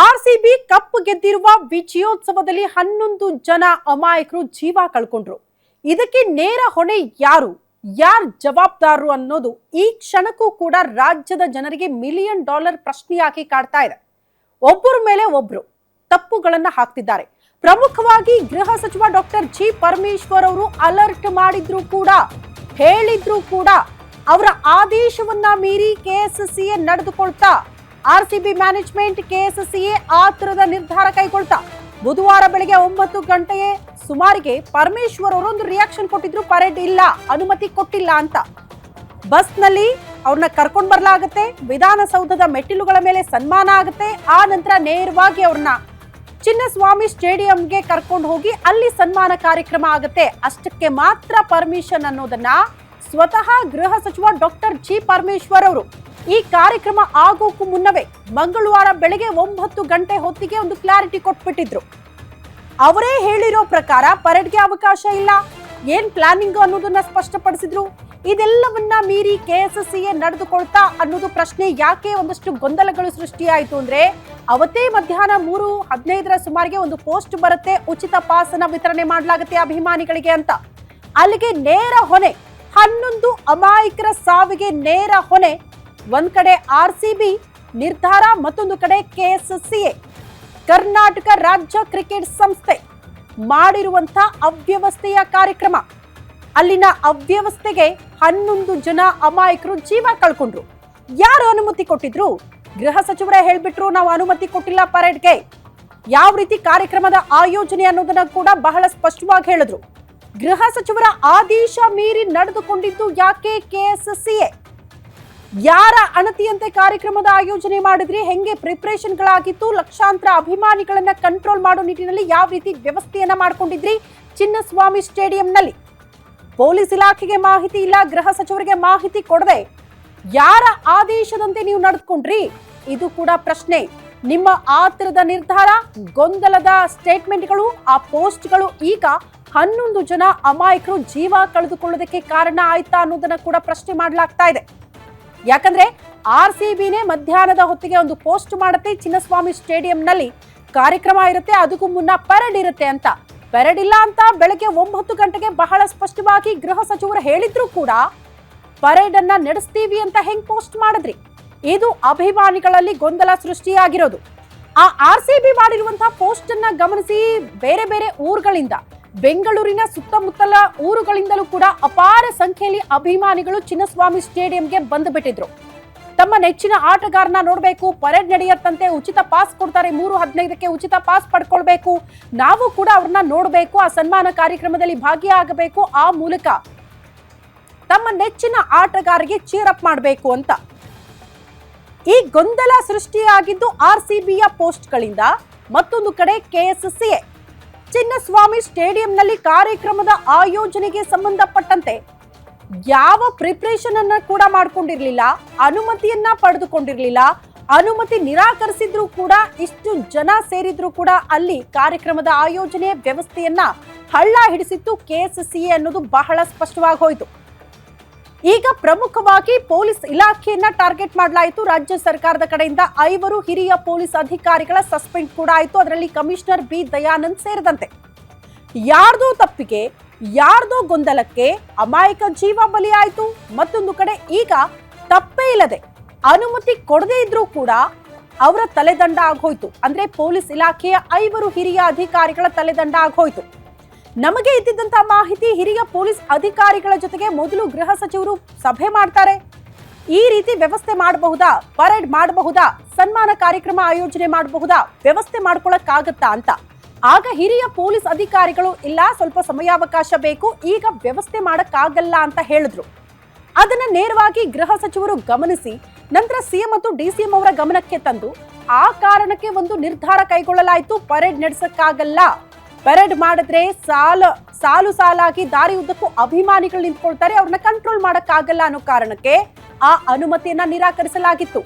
RCB cup ಗೆದ್ದಿರುವ ವಿಜಯೋತ್ಸವದಲ್ಲಿ ಹನ್ನೊಂದು ಜನ ಅಮಾಯಕರು ಜೀವ ಕಳ್ಕೊಂಡ್ರು. ಇದಕ್ಕೆ ನೇರ ಹೊಣೆ ಯಾರು? ಯಾರ್ ಜವಾಬ್ದಾರರು ಅನ್ನೋದು ಈ ಕ್ಷಣಕ್ಕೂ ಕೂಡ ರಾಜ್ಯದ ಜನರಿಗೆ ಮಿಲಿಯನ್ ಡಾಲರ್ ಪ್ರಶ್ನೆಯಾಗಿ ಕಾಡ್ತಾ ಇದೆ. ಒಬ್ಬರ ಮೇಲೆ ಒಬ್ರು ತಪ್ಪುಗಳನ್ನ ಹಾಕ್ತಿದ್ದಾರೆ. ಪ್ರಮುಖವಾಗಿ ಗೃಹ ಸಚಿವ ಡಾಕ್ಟರ್ ಜಿ ಪರಮೇಶ್ವರ್ ಅವರು ಅಲರ್ಟ್ ಮಾಡಿದ್ರು ಕೂಡ, ಹೇಳಿದ್ರು ಕೂಡ ಅವರ ಆದೇಶವನ್ನ ಮೀರಿ ಕೆಎಸ್ಸಿಎ ನಡೆದುಕೊಳ್ತಾ ಆರ್ಸಿಬಿ ಮ್ಯಾನೇಜ್ಮೆಂಟ್ ಕೆಎಸ್ಸಿಎ ಆತುರದ ನಿರ್ಧಾರ ಕೈಗೊಳ್ತಾ ಬುಧವಾರ ಬೆಳಗ್ಗೆ ಒಂಬತ್ತು ಗಂಟೆಯೇ ಸುಮಾರಿಗೆ ಪರಮೇಶ್ವರ್ ಅವರೊಂದು ರಿಯಾಕ್ಷನ್ ಕೊಟ್ಟಿದ್ರು ಪರೇಡ್ ಇಲ್ಲ, ಅನುಮತಿ ಕೊಟ್ಟಿಲ್ಲ ಅಂತ. ಬಸ್ನಲ್ಲಿ ಅವ್ರನ್ನ ಕರ್ಕೊಂಡು ಬರ್ಲಾಗತ್ತೆ, ವಿಧಾನಸೌಧದ ಮೆಟ್ಟಿಲುಗಳ ಮೇಲೆ ಸನ್ಮಾನ ಆಗುತ್ತೆ, ಆ ನಂತರ ನೇರವಾಗಿ ಅವ್ರನ್ನ ಚಿನ್ನಸ್ವಾಮಿ ಸ್ಟೇಡಿಯಂಗೆ ಕರ್ಕೊಂಡು ಹೋಗಿ ಅಲ್ಲಿ ಸನ್ಮಾನ ಕಾರ್ಯಕ್ರಮ ಆಗುತ್ತೆ. ಅಷ್ಟಕ್ಕೆ ಮಾತ್ರ ಪರ್ಮಿಷನ್ ಅನ್ನೋದನ್ನ ಸ್ವತಃ ಗೃಹ ಸಚಿವ ಡಾಕ್ಟರ್ ಜಿ ಪರಮೇಶ್ವರ್ ಅವರು ಈ ಕಾರ್ಯಕ್ರಮ ಆಗೋಕ್ಕೂ ಮುನ್ನವೇ ಮಂಗಳವಾರ ಬೆಳಗ್ಗೆ ಒಂಬತ್ತು ಗಂಟೆ ಹೊತ್ತಿಗೆ ಒಂದು ಕ್ಲಾರಿಟಿ ಕೊಟ್ಬಿಟ್ಟಿದ್ರು. ಅವರೇ ಹೇಳಿರೋ ಪ್ರಕಾರ ಪರೇಡ್ಗೆ ಅವಕಾಶ ಇಲ್ಲ. ಏನ್ ಪ್ಲಾನಿಂಗ್ ಅನ್ನೋದನ್ನ ಸ್ಪಷ್ಟಪಡಿಸಿದ್ರು. ಇದೆಲ್ಲವನ್ನ ಮೀರಿ ಕೆಎಸ್ಎಸ್ಸಿಎ ನಡೆದುಕೊಳ್ತಾ ಅನ್ನೋದು ಪ್ರಶ್ನೆ ಯಾಕೆ ಒಂದಷ್ಟು ಗೊಂದಲಗಳು ಸೃಷ್ಟಿಯಾಯಿತು ಅಂದ್ರೆ ಅವತ್ತೇ ಮಧ್ಯಾಹ್ನ ಮೂರು ಹದಿನೈದರ ಸುಮಾರಿಗೆ ಒಂದು ಪೋಸ್ಟ್ ಬರುತ್ತೆ, ಉಚಿತ ಪಾಸನ ವಿತರಣೆ ಮಾಡಲಾಗುತ್ತೆ ಅಭಿಮಾನಿಗಳಿಗೆ ಅಂತ. ಅಲ್ಲಿಗೆ ನೇರ ಹೊಣೆ, ಹನ್ನೊಂದು ಅಮಾಯಕರ ಸಾವಿಗೆ ನೇರ ಹೊಣೆ ಒಂದ್ ಕಡೆ ಆರ್ ಸಿ ಬಿ, ನಿರ್ಧಾರ, ಮತ್ತೊಂದು ಕಡೆ ಕೆಎಸ್ಸಿಎ ಕರ್ನಾಟಕ ರಾಜ್ಯ ಕ್ರಿಕೆಟ್ ಸಂಸ್ಥೆ ಮಾಡಿರುವಂಥ ಅವ್ಯವಸ್ಥೆಯ ಕಾರ್ಯಕ್ರಮ. ಅಲ್ಲಿನ ಅವ್ಯವಸ್ಥೆಗೆ ಹನ್ನೊಂದು ಜನ ಅಮಾಯಕರು ಜೀವ ಕಳ್ಕೊಂಡ್ರು. ಯಾರು ಅನುಮತಿ ಕೊಟ್ಟಿದ್ರು? ಗೃಹ ಸಚಿವರೇ ಹೇಳ್ಬಿಟ್ರು, ನಾವು ಅನುಮತಿ ಕೊಟ್ಟಿಲ್ಲ ಪರೇಡ್ಗೆ. ಯಾವ ರೀತಿ ಕಾರ್ಯಕ್ರಮದ ಆಯೋಜನೆ ಅನ್ನೋದನ್ನ ಕೂಡ ಬಹಳ ಸ್ಪಷ್ಟವಾಗಿ ಹೇಳಿದ್ರು. ಗೃಹ ಸಚಿವರ ಆದೇಶ ಮೀರಿ ನಡೆದುಕೊಂಡಿದ್ದು ಯಾಕೆ ಕೆಎಸ್ಸಿಎ ಯಾರ ಅಣತಿಯಂತೆ ಕಾರ್ಯಕ್ರಮದ ಆಯೋಜನೆ ಮಾಡಿದ್ರಿ? ಹೆಂಗೆ ಪ್ರಿಪರೇಷನ್ಗಳಾಗಿತ್ತು? ಲಕ್ಷಾಂತರ ಅಭಿಮಾನಿಗಳನ್ನ ಕಂಟ್ರೋಲ್ ಮಾಡೋ ನಿಟ್ಟಿನಲ್ಲಿ ಯಾವ ರೀತಿ ವ್ಯವಸ್ಥೆಯನ್ನ ಮಾಡ್ಕೊಂಡಿದ್ರಿ? ಚಿನ್ನಸ್ವಾಮಿ ಸ್ಟೇಡಿಯಂನಲ್ಲಿ. ಪೊಲೀಸ್ ಇಲಾಖೆಗೆ ಮಾಹಿತಿ ಇಲ್ಲ, ಗೃಹ ಸಚಿವರಿಗೆ ಮಾಹಿತಿ ಕೊಡದೆ. ಯಾರ ಆದೇಶದಂತೆ ನೀವು ನಡೆದುಕೊಂಡ್ರಿ? ಇದು ಕೂಡ ಪ್ರಶ್ನೆ. ನಿಮ್ಮ ಆತರದ ನಿರ್ಧಾರ, ಗೊಂದಲದ ಸ್ಟೇಟ್ಮೆಂಟ್ಗಳು ಆ ಪೋಸ್ಟ್ಗಳು ಈಗ ಹನ್ನೊಂದು ಜನ ಅಮಾಯಕರು ಜೀವ ಕಳೆದುಕೊಳ್ಳೋದಕ್ಕೆ ಕಾರಣ ಆಯ್ತಾ ಅನ್ನೋದನ್ನ ಕೂಡ ಪ್ರಶ್ನೆ ಮಾಡಲಾಗ್ತಾ ಇದೆ. ಯಾಕಂದ್ರೆ ಆರ್ ಸಿ ಬಿನೇ ಮಧ್ಯಾಹ್ನದ ಹೊತ್ತಿಗೆ ಒಂದು ಪೋಸ್ಟ್ ಮಾಡುತ್ತೆ ಚಿನ್ನಸ್ವಾಮಿ ಸ್ಟೇಡಿಯಂನಲ್ಲಿ. ಕಾರ್ಯಕ್ರಮ ಇರುತ್ತೆ, ಅದಕ್ಕೂ ಮುನ್ನ ಪರೇಡ್ ಇರುತ್ತೆ ಅಂತ. ಪರೇಡ್ ಇಲ್ಲ ಅಂತ ಬೆಳಗ್ಗೆ ಒಂಬತ್ತು ಗಂಟೆಗೆ ಬಹಳ ಸ್ಪಷ್ಟವಾಗಿ ಗೃಹ ಸಚಿವರು ಹೇಳಿದ್ರು ಕೂಡ ಪರೇಡ್ ಅನ್ನ ನಡೆಸ್ತೀವಿ ಅಂತ ಹೆಂಗ್ ಪೋಸ್ಟ್ ಮಾಡಿದ್ರಿ? ಇದು ಅಭಿಮಾನಿಗಳಲ್ಲಿ ಗೊಂದಲ ಸೃಷ್ಟಿಯಾಗಿರೋದು. ಆ ಆರ್ ಸಿ ಬಿ ಮಾಡಿರುವಂತಹ ಪೋಸ್ಟ್ ಅನ್ನ ಗಮನಿಸಿ ಬೇರೆ ಬೇರೆ ಊರುಗಳಿಂದ ಬೆಂಗಳೂರಿನ ಸುತ್ತಮುತ್ತಲ ಊರುಗಳಿಂದಲೂ ಕೂಡ ಅಪಾರ ಸಂಖ್ಯೆಯಲ್ಲಿ ಅಭಿಮಾನಿಗಳು ಚಿನ್ನಸ್ವಾಮಿ ಸ್ಟೇಡಿಯಂಗೆ ಬಂದು ಬಿಟ್ಟಿದ್ರು. ತಮ್ಮ ನೆಚ್ಚಿನ ಆಟಗಾರನ ನೋಡಬೇಕು, ಪರೇಡ್ ನಡೆಯತ್ತಂತೆ ಉಚಿತ ಪಾಸ್ ಕೊಡ್ತಾರೆ, ಮೂರು ಹದಿನೈದಕ್ಕೆ ಉಚಿತ ಪಾಸ್ ಪಡ್ಕೊಳ್ಬೇಕು. ನಾವು ಕೂಡ ಅವ್ರನ್ನ ನೋಡಬೇಕು, ಆ ಸನ್ಮಾನ ಕಾರ್ಯಕ್ರಮದಲ್ಲಿ ಭಾಗಿಯಾಗಬೇಕು ಆ ಮೂಲಕ. ತಮ್ಮ ನೆಚ್ಚಿನ ಆಟಗಾರರಿಗೆ ಚೀರಪ್ ಮಾಡಬೇಕು ಅಂತ. ಈ ಗೊಂದಲ ಸೃಷ್ಟಿಯಾಗಿದ್ದು ಆರ್ ಸಿ ಬಿಯ ಪೋಸ್ಟ್ಗಳಿಂದ ಮತ್ತೊಂದು ಕಡೆ ಕೆಎಸ್ಸಿಎ ಚಿನ್ನಸ್ವಾಮಿ ಸ್ಟೇಡಿಯಂನಲ್ಲಿ ಕಾರ್ಯಕ್ರಮದ ಆಯೋಜನೆಗೆ ಸಂಬಂಧಪಟ್ಟಂತೆ ಯಾವ ಪ್ರಿಪ್ರೇಷನ್ ಅನ್ನ ಕೂಡ ಮಾಡ್ಕೊಂಡಿರ್ಲಿಲ್ಲ, ಅನುಮತಿಯನ್ನ ಪಡೆದುಕೊಂಡಿರ್ಲಿಲ್ಲ, ಅನುಮತಿ ನಿರಾಕರಿಸಿದ್ರು ಕೂಡ ಇಷ್ಟು ಜನ ಸೇರಿದ್ರು ಕೂಡ ಅಲ್ಲಿ ಕಾರ್ಯಕ್ರಮದ ಆಯೋಜನೆ ವ್ಯವಸ್ಥೆಯನ್ನ ಹಳ್ಳ ಹಿಡಿಸಿತ್ತು ಕೆಎಸ್ಸಿಎ ಅನ್ನೋದು ಬಹಳ ಸ್ಪಷ್ಟವಾಗಿ ಹೋಯಿತು. ಈಗ ಪ್ರಮುಖವಾಗಿ ಪೊಲೀಸ್ ಇಲಾಖೆಯನ್ನ ಟಾರ್ಗೆಟ್ ಮಾಡಲಾಯಿತು. ರಾಜ್ಯ ಸರ್ಕಾರದ ಕಡೆಯಿಂದ ಐವರು ಹಿರಿಯ ಪೊಲೀಸ್ ಅಧಿಕಾರಿಗಳ ಸಸ್ಪೆಂಡ್ ಕೂಡ ಆಯಿತು. ಅದರಲ್ಲಿ ಕಮಿಷನರ್ ಬಿ ದಯಾನಂದ್ ಸೇರಿದಂತೆ. ಯಾರ್ದೋ ತಪ್ಪಿಗೆ, ಯಾರ್ದೋ ಗೊಂದಲಕ್ಕೆ ಅಮಾಯಕ ಜೀವ ಬಲಿಯಾಯಿತು. ಮತ್ತೊಂದು ಕಡೆ ಈಗ ತಪ್ಪೇ ಇಲ್ಲದೆ ಅನುಮತಿ ಕೊಡದೇ ಇದ್ರೂ ಕೂಡ ಅವರ ತಲೆದಂಡ ಆಗೋಯ್ತು. ಅಂದ್ರೆ ಪೊಲೀಸ್ ಇಲಾಖೆಯ ಐವರು ಹಿರಿಯ ಅಧಿಕಾರಿಗಳ ತಲೆದಂಡ ಆಗೋಯ್ತು. ನಮಗೆ ಇದ್ದಿದ್ದಂತ ಮಾಹಿತಿ ಹಿರಿಯ ಪೊಲೀಸ್ ಅಧಿಕಾರಿಗಳ ಜೊತೆಗೆ ಮೊದಲು ಗೃಹ ಸಚಿವರು ಸಭೆ ಮಾಡ್ತಾರೆ. ಈ ರೀತಿ ವ್ಯವಸ್ಥೆ ಮಾಡಬಹುದಾ? ಪರೇಡ್ ಮಾಡಬಹುದಾ? ಸನ್ಮಾನ ಕಾರ್ಯಕ್ರಮ ಆಯೋಜನೆ ಮಾಡಬಹುದಾ? ವ್ಯವಸ್ಥೆ ಮಾಡ್ಕೊಳಕ್ಕಾಗತ್ತಾ ಅಂತ. ಆಗ ಹಿರಿಯ ಪೊಲೀಸ್ ಅಧಿಕಾರಿಗಳು, ಇಲ್ಲ, ಸ್ವಲ್ಪ ಸಮಯಾವಕಾಶ ಬೇಕು, ಈಗ ವ್ಯವಸ್ಥೆ ಮಾಡಕ್ಕಾಗಲ್ಲ ಅಂತ ಹೇಳಿದ್ರು. ಅದನ್ನ ನೇರವಾಗಿ ಗೃಹ ಸಚಿವರು ಗಮನಿಸಿ, ನಂತರ ಸಿಎಂ ಮತ್ತು ಡಿಸಿಎಂ ಅವರ ಗಮನಕ್ಕೆ ತಂದು, ಆ ಕಾರಣಕ್ಕೆ ಒಂದು ನಿರ್ಧಾರ ಕೈಗೊಳ್ಳಲಾಯಿತು, ಪರೇಡ್ ನಡೆಸಕ್ಕಾಗಲ್ಲ. ಪರೇಡ್ ಮಾಡಿದ್ರೆ ಸಾಲ, ಸಾಲು ಸಾಲಾಗಿ ದಾರಿ ಉದ್ದಕ್ಕೂ ಅಭಿಮಾನಿಗಳು ನಿಂತ್ಕೊಳ್ತಾರೆ, ಅವ್ರನ್ನ ಕಂಟ್ರೋಲ್ ಮಾಡಕ್ಕಾಗಲ್ಲ ಅನ್ನೋ ಕಾರಣಕ್ಕೆ ಆ ಅನುಮತಿಯನ್ನ ನಿರಾಕರಿಸಲಾಗಿತ್ತು.